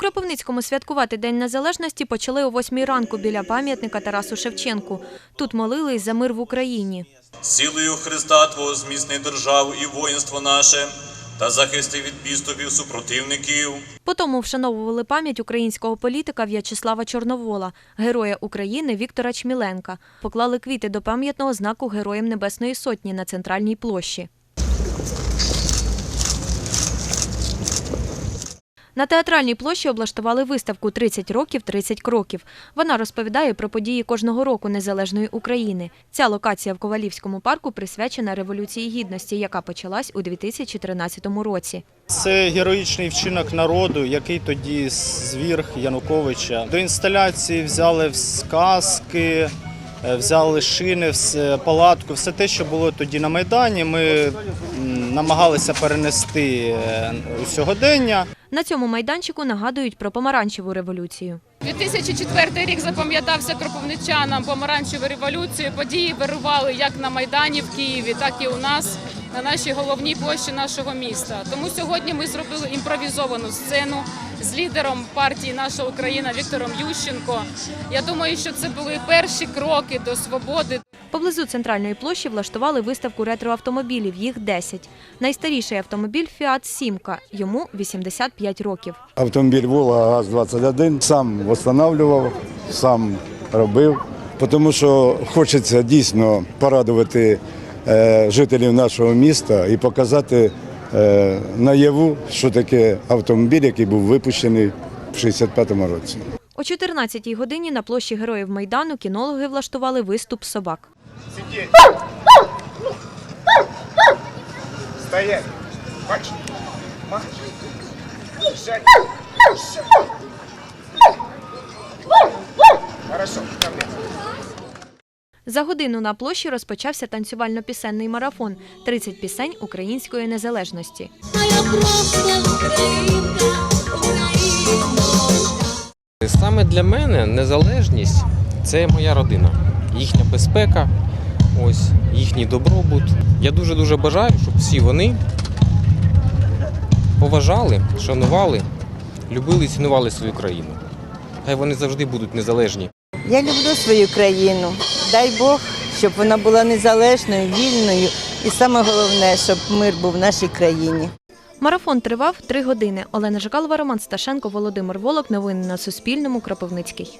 Кропивницькому святкувати День Незалежності почали о 8 ранку біля пам'ятника Тарасу Шевченку. Тут молились за мир в Україні. Силою Христа Твого зміцни державу і воїнство наше, та захисти від підступів супротивників. Потому вшановували пам'ять українського політика В'ячеслава Чорновола, героя України Віктора Чміленка. Поклали квіти до пам'ятного знаку Героям Небесної Сотні на центральній площі. На театральній площі облаштували виставку «30 років, 30 кроків». Вона розповідає про події кожного року незалежної України. Ця локація в Ковалівському парку присвячена Революції Гідності, яка почалась у 2013 році. Це героїчний вчинок народу, який тоді звірг Януковича. До інсталяції взяли сказки, е, взяли шини, палатку, все те, що було тоді на Майдані. Ми намагалися перенести е, у сьогодення. На цьому майданчику нагадують про помаранчеву революцію. 2004 рік запам'ятався кропивничанам помаранчеву революцію. Події вирували як на Майдані в Києві, так і у нас на нашій головній площі нашого міста. Тому сьогодні ми зробили імпровізовану сцену з лідером партії Наша Україна Віктором Ющенко. Я думаю, що це були перші кроки до свободи. Поблизу центральної площі влаштували виставку ретроавтомобілів, їх 10. Найстаріший автомобіль «Фіат Сімка», йому 85 років. Автомобіль Волга ГАЗ-21 сам встановлював, сам робив, тому що хочеться дійсно порадувати е, жителів нашого міста і показати е, наяву, що таке автомобіль, який був випущений в 65-му році. О 14-й годині на площі Героїв Майдану кінологи влаштували виступ собак. Стоять! Хорошо, ко мне. За годину на площі розпочався танцювально-пісенний марафон «30 пісень української незалежності. Моя просто Українка, Україночка. Саме для мене незалежність це моя родина, їхня безпека, ось їхній добробут. Я дуже дуже бажаю, щоб всі вони поважали, шанували, любили і цінували свою країну. Хай вони завжди будуть незалежні. Я люблю свою країну. Дай Бог, щоб вона була незалежною, вільною. І саме головне, щоб мир був в нашій країні. Марафон тривав три години. Олена Жикалова, Роман Сташенко, Володимир Волок. Новини на Суспільному. Кропивницький.